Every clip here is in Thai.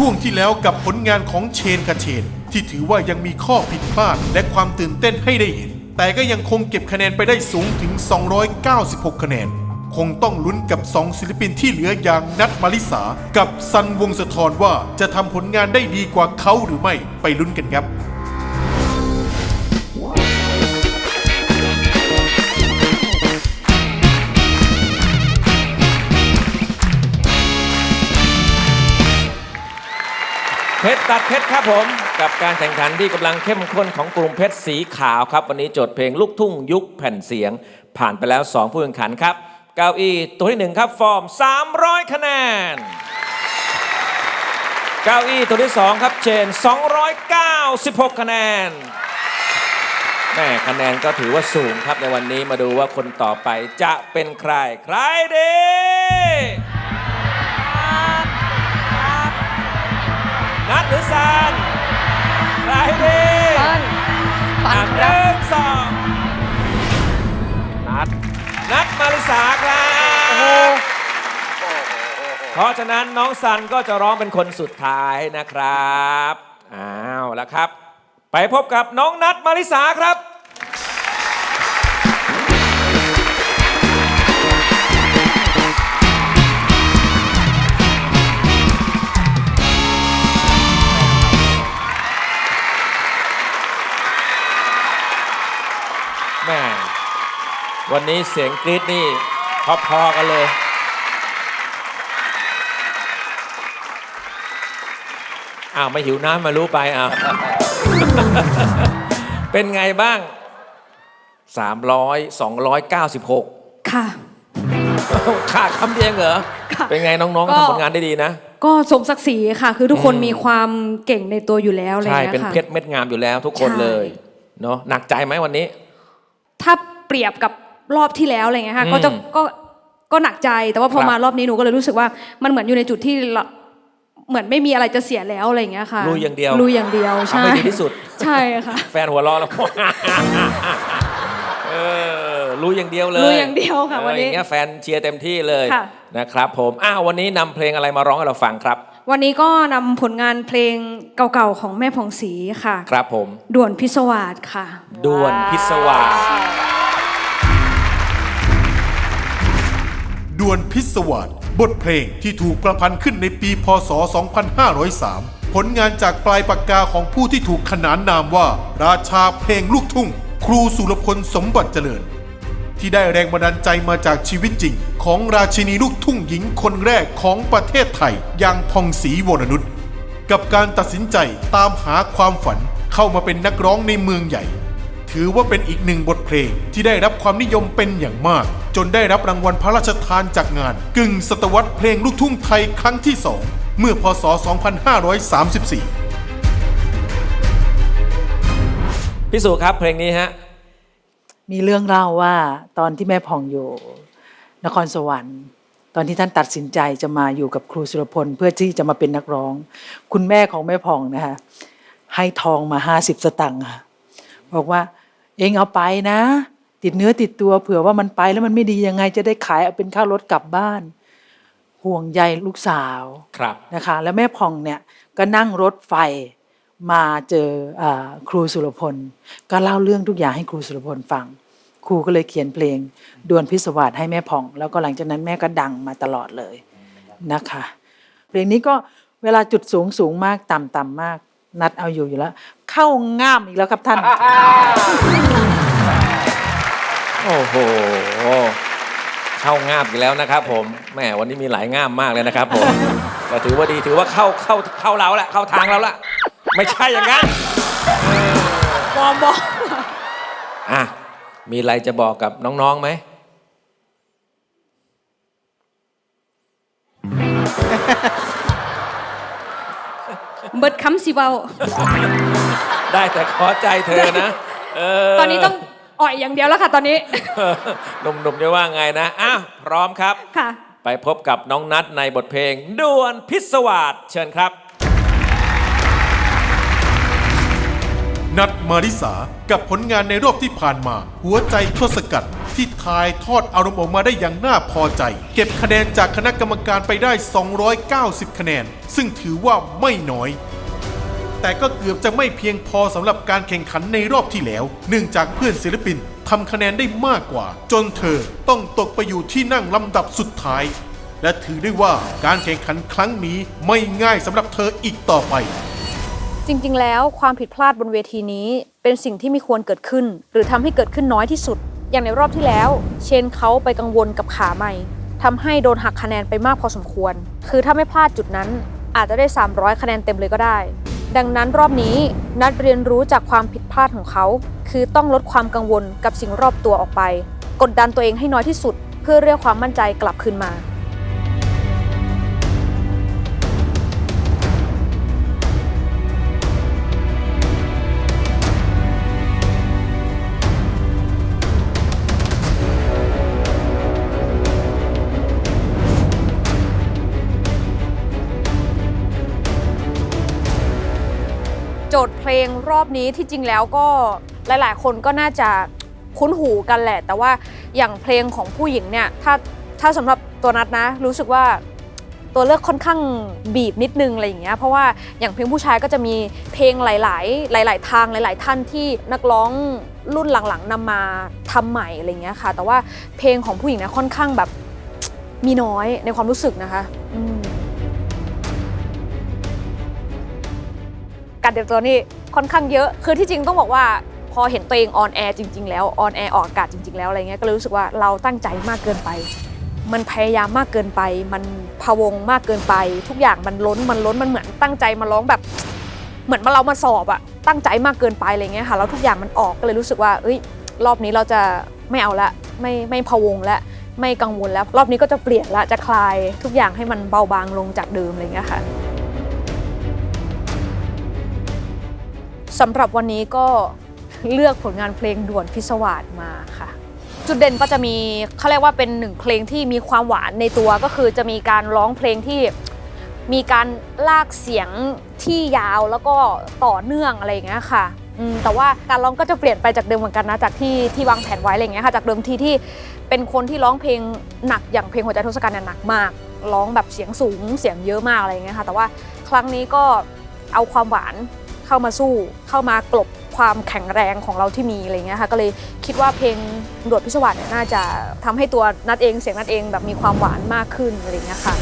ช่วงที่แล้วกับผลงานของเชนกระเชน ที่ถือว่ายังมีข้อผิดพลาดและความตื่นเต้นให้ได้เห็น แต่ก็ยังคงเก็บคะแนนไปได้สูงถึง 296 คะแนน คงต้องลุ้นกับ 2 ศิลปินที่เหลืออย่างนัทมาริสา กับซันวงสะทรว่าจะทำผลงานได้ดีกว่าเขาหรือไม่ไปลุ้นกันครับ ชรตัดเพชรครับผม กับการแข่งขันที่กำลังเข้มข้นของกลุ่มเพชรสีขาวครับ วันนี้โจทย์เพลงลูกทุ่งยุคแผ่นเสียง ผ่านไปแล้ว 2 ผู้แข่งขันครับเก้าอี้ตัวที่ 1 ครับฟอร์ม 300 คะแนนเก้าอี้ตัวที่ 2 ครับเชน 296 คะแนนแม่คะแนนก็ถือว่าสูงครับในวันนี้มาดูว่าคนต่อไปจะเป็นใครใครดี นัดหรือซานใครดีปันปันอะคหรับนึ่งสองนัดนัดมาริสาครับโอ้โหเพราะฉะนั้นน้องซันก็จะร้องเป็นคนสุดท้ายนะครับอ้าวแล้วครับ ไปพบกับน้องนัดมาริสาครับ วันนี้เสียงกรี๊ดนี่พอๆกันเลย อ้าวไม่หิวน้ำมารู้ไปอ้าวเป็นไงบ้าง 300 296 ค่ะ ขาดคำเดียวเหรอ ค่ะเป็นไงน้องๆก็ ทำผลงานได้ดีนะ ก็สมศักดิ์ศรีค่ะ คือทุกคนอืมมีความเก่งในตัวอยู่แล้วอะไรใช่เงี้ยเป็นค่ะเพชรเม็ดงามอยู่แล้วทุกคนใช่ เลย เนาะหนักใจไหมวันนี้ ถ้าเปรียบกับ รอบที่แล้วอะไรเงี้ยค่ะอืมก็จะก็ก็หนักใจแต่ว่าพอครับมารอบนี้หนูก็เลยรู้สึกว่ามันเหมือนอยู่ในจุดที่เราเหมือนไม่มีอะไรจะเสียแล้วอะไรเงี้ยค่ะลุยอย่างเดียวลุยอย่างเดียวทำใช่ให้ดีที่สุด ใช่ค่ะ แฟนหัวเร้อแล้วเออรู้อย่างเดียวเลยลุยอย่างเดียวค่ะเออวันอนี้ย่างเงี้ยแฟนเชียร์เต็มที่เลยค่ะนะครับผมอ้าววันนี้นำเพลงอะไรมาร้องให้เราฟังครับ วันนี้ก็นำผลงานเพลงเก่าๆของแม่ผ่องศรีค่ะ ครับผม ด่วนพิศวาสค่ะ ด่วนพิศวาส ดวนพิศวาสบทเพลงที่ถูกประพันธ์ขึ้นในปีพศ 2503 ผลงานจากปลายปากกาของผู้ที่ถูกขนานนามว่า ราชาเพลงลูกทุ่ง ครูสุรพลสมบัติเจริญ ที่ได้แรงบันดาลใจมาจากชีวิตจริง ของราชินีลูกทุ่งหญิงคนแรกของประเทศไทยอย่างพองศรีวรนุชกับการตัดสินใจตามหาความฝันเข้ามาเป็นนักร้องในเมืองใหญ่ ถือว่าเป็นอีกหนึ่งบทเพลงที่ได้รับความนิยมเป็นอย่างมาก จนได้รับรางวัลพระราชทานจากงาน กึ่งศตวรรษเพลงลูกทุ่งไทยครั้งที่2เมื่อพศ 2534 พี่สุครับเพลงนี้ฮะ มีเรื่องเล่าว่าตอนที่แม่ผ่องอยู่นครสวรรค์ ตอนที่ท่านตัดสินใจจะมาอยู่กับครูสุรพลเพื่อที่จะมาเป็นนักร้อง คุณแม่ของแม่ผ่องนะคะให้ทองมาห้าสิบสตังค์ค่ะบอกว่า เองเอาไปนะ ติดเนื้อติดตัวเผื่อว่ามันไปแล้วมันไม่ดียังไงจะได้ขายเอาเป็นค่ารถกลับบ้าน ห่วงใยลูกสาวครับนะคะ แล้วแม่ผ่องเนี่ยก็นั่งรถไฟมาเจออาครูสุรพล ก็เล่าเรื่องทุกอย่างให้ครูสุรพลฟัง ครูก็เลยเขียนเพลงดวนพิศวาสให้แม่ผ่อง แล้วก็หลังจากนั้นแม่ก็ดังมาตลอดเลยนะคะ เพลงนี้ก็เวลาจุดสูงสูงมากต่ำต่ำมาก นัดเอาอยู่อยู่แล้ว เข้าง่ามอีกแล้วครับท่าน โอ้โห เข้างามอีกแล้วนะครับผมแหมวันนี้มีหลายง่ามมากเลยนะครับผมแต่ถือว่าดีถือว่าเข้าเข้าเข้าเราละเข้าทางเราละไม่ใช่อย่างนั้นมอมบอกอะมีอะไรจะบอกกับน้องๆไหม เบิดคำสิเบาได้แต่ขอใจเธอนะเออตอนนี้ต้องอ่อยอย่างเดียวแล้วค่ะตอนนี้ หนุ่มๆจะว่าไงนะ อ้าวพร้อมครับ ค่ะ ไปพบกับน้องนัดในบทเพลงด่วนพิศวาสเชิญครับ นัดมาริสากับผลงานในรอบที่ผ่านมา หัวใจทศกัณฐ์ ที่ถ่ายทอดอารมณ์ออกมาได้อย่างน่าพอใจ เก็บคะแนนจากคณะกรรมการไปได้ 290 คะแนน ซึ่งถือว่าไม่น้อย แต่ก็เกือบจะไม่เพียงพอสำหรับการแข่งขันในรอบที่แล้ว เนื่องจากเพื่อนศิลปินทำคะแนนได้มากกว่า จนเธอต้องตกไปอยู่ที่นั่งลำดับสุดท้าย และถือได้ว่าการแข่งขันครั้งนี้ไม่ง่ายสำหรับเธออีกต่อไปจริง ๆ แล้วความผิดพลาดบนเวทีนี้เป็นสิ่งที่ไม่ควรเกิดขึ้น หรือทำให้เกิดขึ้นน้อยที่สุด อย่างในรอบที่แล้ว เชนเขาไปกังวลกับขาใหม่ทำให้โดนหักคะแนนไปมากพอสมควร คือถ้าไม่พลาดจุดนั้นอาจจะได้ 300 คะแนนเต็มเลยก็ได้ ดังนั้นรอบนี้นัดเรียนรู้จากความผิดพลาดของเขา คือต้องลดความกังวลกับสิ่งรอบตัวออกไป กดดันตัวเองให้น้อยที่สุด เพื่อเรียกความมั่นใจกลับคืนมา โจทย์เพลงรอบนี้ที่จริงแล้วก็หลาย ๆ คนก็น่าจะคุ้นหูกันแหละ แต่ว่าอย่างเพลงของผู้หญิงเนี่ยถ้าถ้าสำหรับตัวนัดนะ รู้สึกว่าตัวเลือกค่อนข้างบีบนิดนึงอะไรอย่างเงี้ยเพราะว่าอย่างเพลงผู้ชายก็จะมีเพลงหลาย ๆ หลาย ๆ ทางหลาย ๆ ท่านที่นักร้องรุ่นหลัง ๆนำมาทำใหม่อะไรเงี้ยค่ะ แต่ว่าเพลงของผู้หญิงเนี่ยค่อนข้างแบบมีน้อยในความรู้สึกนะคะอืม การเตรียมตัวนี่ค่อนข้างเยอะ คือที่จริงต้องบอกว่าพอเห็นตัวเองออนแอร์จริง ๆ แล้วออนแอร์ออกอากาศจริง ๆ แล้วอะไรเงี้ยก็เลยรู้สึกว่าเราตั้งใจมากเกินไป มันพยายามมากเกินไป มันพะวงมากเกินไป ทุกอย่างมันล้นมันล้นมันเหมือนตั้งใจมาร้องแบบเหมือนมาเรามาสอบอะตั้งใจมากเกินไปอะไรเงี้ยค่ะแล้วทุกอย่างมันออกก็เลยรู้สึกว่าเอ้ยรอบนี้เราจะไม่เอาละไม่ไม่พะวงละไม่กังวลแล้ว รอบนี้ก็จะเปลี่ยนละจะคลายทุกอย่างให้มันเบาบางลงจากเดิมอะไรเงี้ยค่ะ สำหรับวันนี้ก็เลือกผลงานเพลงด่วนพิศวาสมาค่ะ จุดเด่นก็จะมีเขาเรียกว่าเป็นหนึ่งเพลงที่มีความหวานในตัวก็คือจะมีการร้องเพลงที่มีการลากเสียงที่ยาวแล้วก็ต่อเนื่องอะไรอย่างเงี้ยค่ะแต่ว่าการร้องก็จะเปลี่ยนไปจากเดิมเหมือนกันนะจากที่ที่วางแผนไว้อะไรอย่างเงี้ยค่ะจากเดิมทีที่เป็นคนที่ร้องเพลงหนักอย่างเพลงหัวใจทศกัณฐ์เนี่ยหนักมาก ร้องแบบเสียงสูงเสียงเยอะมากอะไรอย่างเงี้ยค่ะแต่ว่าครั้งนี้ก็เอาความหวาน เข้ามาสู้เข้ามากลบความแข็งแรงของเราที่มีอะไรเงี้ยค่ะก็เลยคิดว่าเพลงดวดพิศวาสเนี่ยน่าจะทำให้ตัวนัดเองเสียงนัดเองแบบมีความหวานมากขึ้นอะไรเงี้ยค่ะ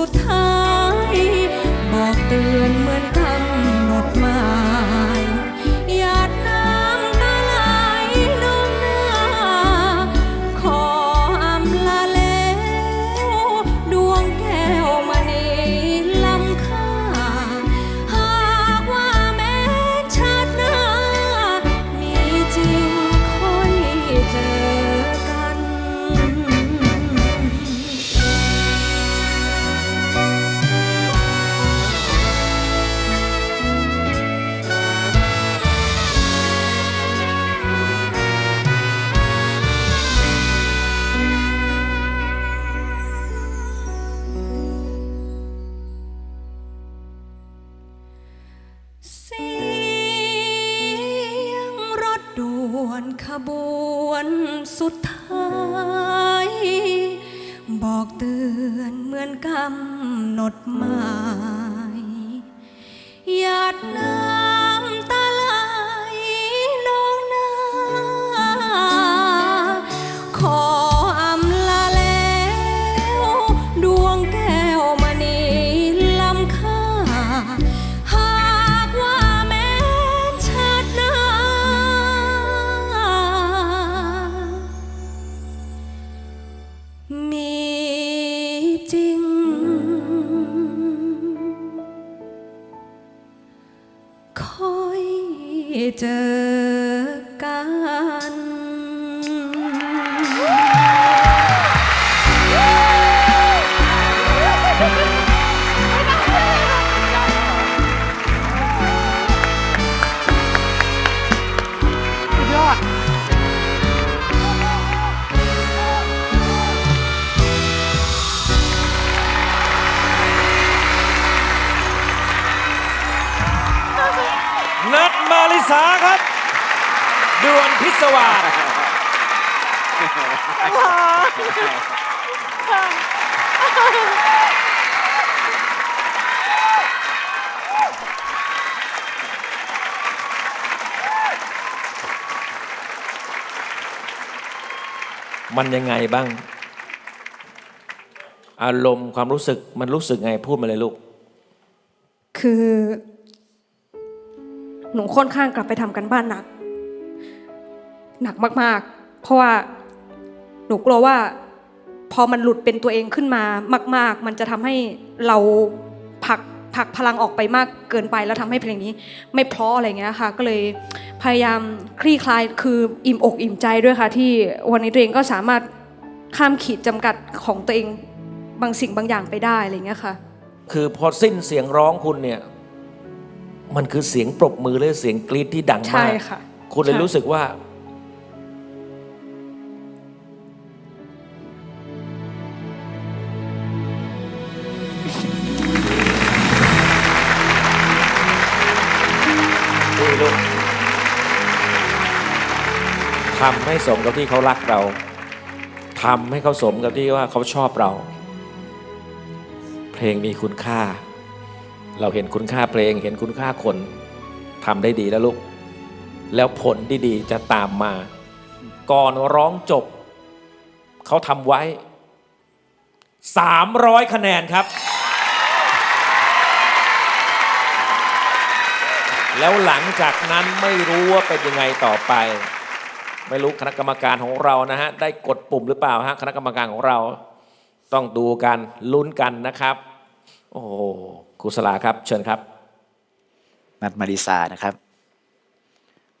สุดท้าย ห มันยังไงบ้าง อารมณ์ความรู้สึกมันรู้สึกไงพูดมาเลยลูก คือ หนูค่อนข้างกลับไปทำกันบ้านหนัก หนักมาก ๆ เพราะว่าหนูกลัวว่า พอมันหลุดเป็นตัวเองขึ้นมามาก ๆ มันจะทำให้เรา ผลักผลักพลังออกไปมากเกินไป แล้วทำให้เพลงนี้ไม่เพราะอะไรเงี้ยค่ะ ก็เลยพยายามคลี่คลายคืออิ่มอกอิ่มใจด้วยค่ะ ที่วันนี้ตัวเองก็สามารถข้ามขีดจำกัดของตัวเองบางสิ่งบางอย่างไปได้อะไรเงี้ยค่ะ คือพอสิ้นเสียงร้องคุณเนี่ยมันคือเสียงปรบมือและเสียงกรี๊ดที่ดังใช่มากค่ะคุณเลยใช่รู้สึกว่า ทำให้สมกับที่เขารักเราทำให้เขาสมกับที่ว่าเขาชอบเรา เพลงมีคุณค่า เราเห็นคุณค่าเพลง เห็นคุณค่าคนทำได้ดีแล้วลูก แล้วผลดีๆจะตามมา ก่อนร้องจบ เขาทำไว้ 300 คะแนนครับ แล้วหลังจากนั้นไม่รู้ว่าเป็นยังไงต่อไป ไม่รู้คณะกรรมการของเรานะฮะได้กดปุ่มหรือเปล่าฮะคณะกรรมการของเรา ต้องดูกันลุ้นกันนะครับ โอ้โหครูสลาครับ เชิญครับ นัดมาริสานะครับ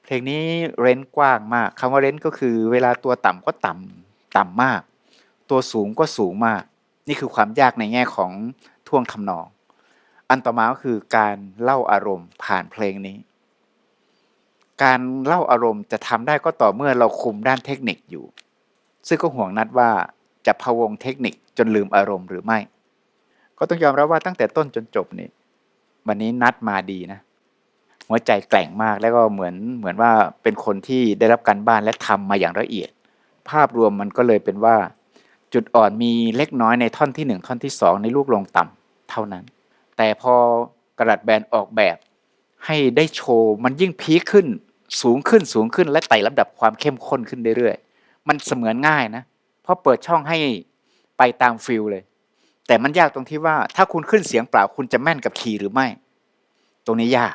เพลงนี้เรนจ์กว้างมากคำว่าเรนจ์ก็คือเวลาตัวต่ำก็ต่ำต่ำมาก ตัวสูงก็สูงมาก นี่คือความยากในแง่ของท่วงทำนอง อันต่อมาก็คือการเล่าอารมณ์ผ่านเพลงนี้ การเล่าอารมณ์จะทำได้ก็ต่อเมื่อเราคุมด้านเทคนิคอยู่ ซึ่งก็ห่วงนัดว่าจะพะวงเทคนิคจนลืมอารมณ์หรือไม่ ก็ต้องยอมรับว่าตั้งแต่ต้นจนจบนี่วันนี้นัดมาดีนะ หัวใจแกร่งมากแล้วก็เหมือนเหมือนว่าเป็นคนที่ได้รับการบ้านและทำมาอย่างละเอียด ภาพรวมมันก็เลยเป็นว่า จุดอ่อนมีเล็กน้อยในท่อนที่หนึ่งท่อนที่สองในลูกลงต่ำเท่านั้น แต่พอกระดาษแบนออกแบบให้ได้โชว์มันยิ่งพีคขึ้น สูงขึ้นสูงขึ้นและไต่ลำดับความเข้มข้นขึ้นเรื่อยๆ มันเสมือนง่ายนะ เพราะเปิดช่องให้ไปตามฟิลเลย แต่มันยากตรงที่ว่าถ้าคุณขึ้นเสียงเปล่าคุณจะแม่นกับคีย์หรือไม่ ตรงนี้ยาก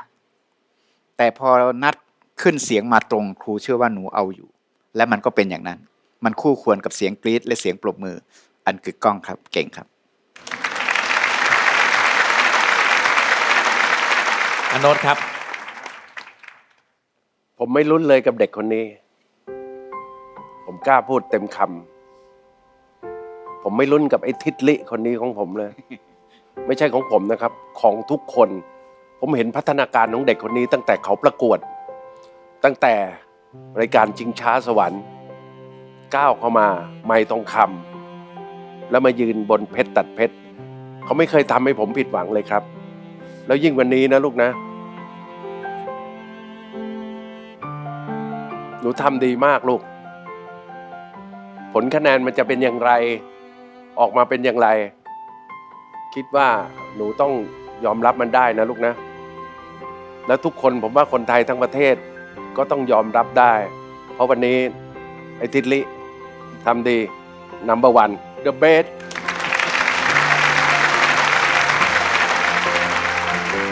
แต่พอนัดขึ้นเสียงมาตรงครูเชื่อว่าหนูเอาอยู่ และมันก็เป็นอย่างนั้น มันคู่ควรกับเสียงกรี๊ดและเสียงปรบมือ อันกึกก้องครับ เก่งครับอโนตครับ ผมไม่ลุ้นเลยกับเด็กคนนี้ ผมกล้าพูดเต็มคำผมไม่ลุ้นกับไอ้ทิศลิคนนี้ของผมเลย ไม่ใช่ของผมนะครับ ของทุกคน ผมเห็นพัฒนาการของเด็กคนนี้ ตั้งแต่เขาประกวด ตั้งแต่รายการชิงช้าสวรรค์ก้าวเข้ามาไม่ต้องคำแล้วมายืนบนเพชรตัดเพชรเขาไม่เคยทำให้ผมผิดหวังเลยครับ แล้วยิ่งวันนี้นะลูกนะ นูทำดีมากลูก ผลคะแนนมันจะเป็นอย่างไร ออกมาเป็นอย่างไร คิดว่าหนูต้องยอมรับมันได้นะลูกนะ แล้วทุกคนผมว่าคนไทยทั้งประเทศก็ต้องยอมรับได้ เพราะวันนี้ไอ้ทิศลิทำดี number one the best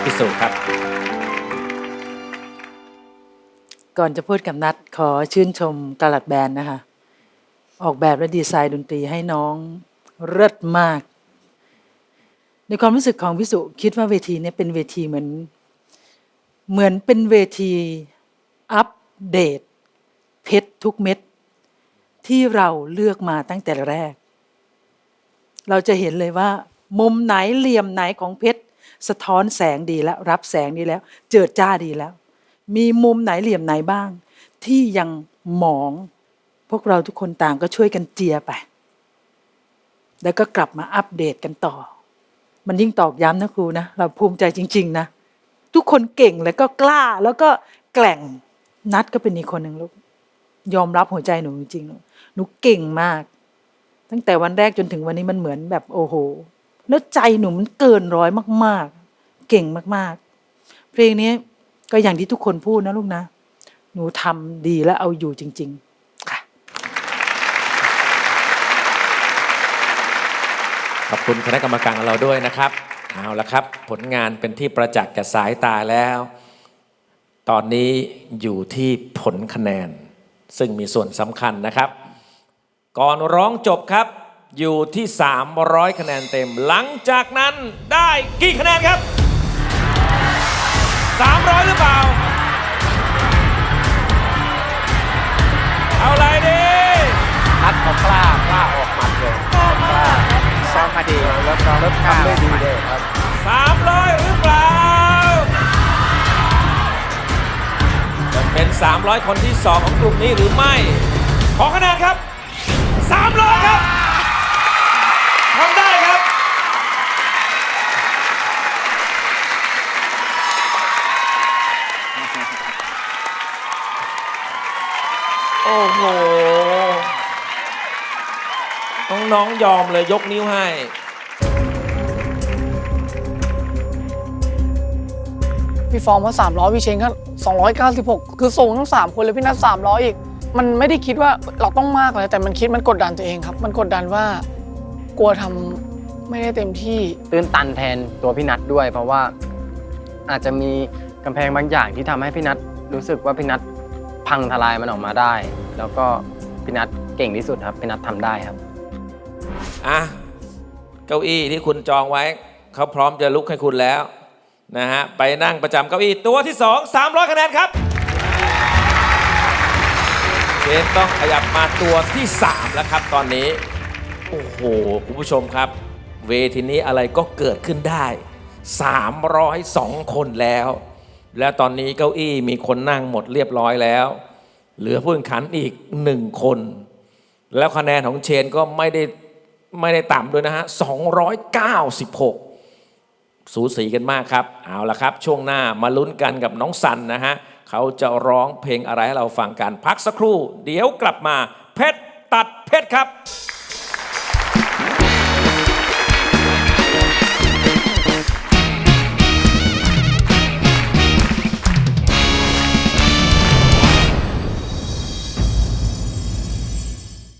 พิสูจน์ครับ ก่อนจะพูดกับนัดขอชื่นชมกาลัดแบนด์นะคะ ออกแบบและดีไซน์ดนตรีให้น้องเลิศมาก ในความรู้สึกของพิสุคิดว่าเวทีนี้เป็นเวทีเหมือน เหมือนเป็นเวทีอัปเดตเพชรทุกเม็ดที่เราเลือกมาตั้งแต่แรก เราจะเห็นเลยว่า มุมไหนเหลี่ยมไหนของเพชรสะท้อนแสงดีแล้ว รับแสงดีแล้ว เจิดจ้าดีแล้ว มีมุมไหนเหลี่ยมไหนบ้าง ที่ยังหมอง พวกเราทุกคนต่างก็ช่วยกันเจียไป แล้วก็กลับมาอัปเดตกันต่อ มันยิ่งตอกย้ำนะครูนะ เราภูมิใจจริง ๆ นะ ทุกคนเก่งแล้วก็กล้าแล้วก็แกล่งนัดก็เป็นอีกคนหนึ่งลูกยอมรับหัวใจหนูจริงๆลูกหนูเก่งมาก ตั้งแต่วันแรกจนถึงวันนี้มันเหมือนแบบโอ้โห แล้วใจหนูมันเกินร้อยมาก ๆ เก่งมาก ๆ เพลงนี้ ก็อย่างที่ทุกคนพูดนะลูกนะ หนูทำดีและเอาอยู่จริง ๆ ค่ะ ขอบคุณคณะกรรมการของเราด้วยนะครับ เอาละครับ ผลงานเป็นที่ประจักษ์แก่สายตาแล้ว ตอนนี้อยู่ที่ผลคะแนน ซึ่งมีส่วนสำคัญนะครับ ก่อนร้องจบครับ อยู่ที่ 300 คะแนนเต็ม หลังจากนั้นได้กี่คะแนนครับ 300 หรือเปล่า เอาอะไรดีนัดเขากล้ากล้าออกหมัดเลยกล้าซ้อมมาดีแล้วซ้อมแล้วทำได้ดีเลยครับ 300 หรือเปล่าจะเป็น 300 คนที่ 2 ของกลุ่มนี้หรือไม่ ขอคะแนนครับ 300 ครับทำได้ครับ โอ้โห น้องๆยอมเลยยกนิ้วให้ พี่ฟองว่า300พี่เชงก็296คือสูงทั้ง3คนเลยพี่นัท300อีก มันไม่ได้คิดว่าเราต้องมากเลย แต่มันคิดมันกดดันตัวเองครับ มันกดดันว่ากลัวทำไม่ได้เต็มที่ตื้นตันแทนตัวพี่นัทด้วย เพราะว่าอาจจะมีกำแพงบางอย่างที่ทำให้พี่นัทรู้สึกว่าพี่นัท พังทลายมันออกมาได้ แล้วก็พี่นัทเก่งที่สุดครับพี่นัททำได้ครับ อะเก้าอี้ที่คุณจองไว้ เขาพร้อมจะลุกให้คุณแล้ว นะฮะ ไปนั่งประจำเก้าอี้ตัวที่ 2 300 คะแนนครับเชนต้องขยับมาตัวที่ 3 แล้วครับตอนนี้ โอ้โห คุณผู้ชมครับ เวทีนี้อะไรก็เกิดขึ้นได้ 302 คนแล้ว และตอนนี้เก้าอี้มีคนนั่งหมดเรียบร้อยแล้ว เหลือผู้แข่งขันอีกหนึ่งคน แล้วคะแนนของเชนก็ไม่ได้ไม่ได้ต่ำด้วยนะฮะ 296 สูสีกันมากครับ เอาละครับ ช่วงหน้ามาลุ้นกันกับน้องสันนะฮะ เขาจะร้องเพลงอะไรให้เราฟังกัน พักสักครู่ เดี๋ยวกลับมาเพชรตัดเพชรครับ